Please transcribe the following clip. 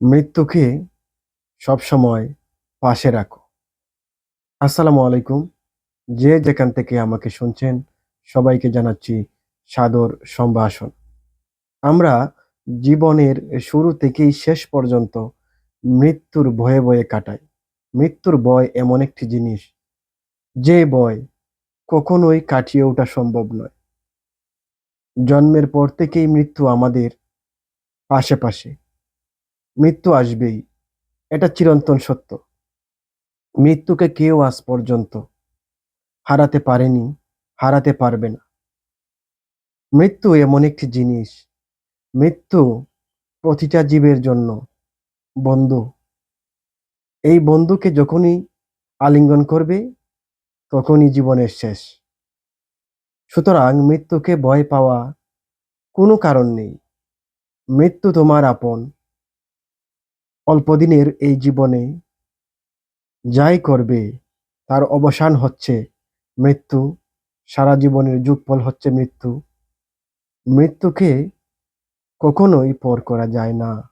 মৃত্যুকে সবসময় পাশে রাখো। আসসালামু আলাইকুম। যে যেখান থেকে আমাকে শুনছেন, সবাইকে জানাচ্ছি সাদর সম্ভাষণ। আমরা জীবনের শুরু থেকেই শেষ পর্যন্ত মৃত্যুর ভয়ে ভয়ে কাটাই। মৃত্যুর ভয় এমন একটি জিনিস, যে ভয় কখনোই কাটিয়ে ওঠা সম্ভব নয়। জন্মের পর থেকেই মৃত্যু আমাদের পাশে পাশে মৃত্যু আসবেই। এটা চিরন্তন সত্য। মৃত্যুকে কেউ আজ পর্যন্ত হারাতে পারেনি, হারাতে পারবে না। মৃত্যু এমন একটি জিনিস। মৃত্যু প্রতিটা জীবের জন্য বন্ধু। এই বন্ধুকে যখনই আলিঙ্গন করবে, তখনই জীবনের শেষ। সুতরাং মৃত্যুকে ভয় পাওয়া কোনো কারণ নেই। মৃত্যু তোমার আপন। অল্পদিনের এই জীবনে যাই করবে, তার অবসান হচ্ছে মৃত্যু, সারা জীবনের যুগফল হচ্ছে মৃত্যু। মৃত্যুকে কখনোই পর করা যায় না।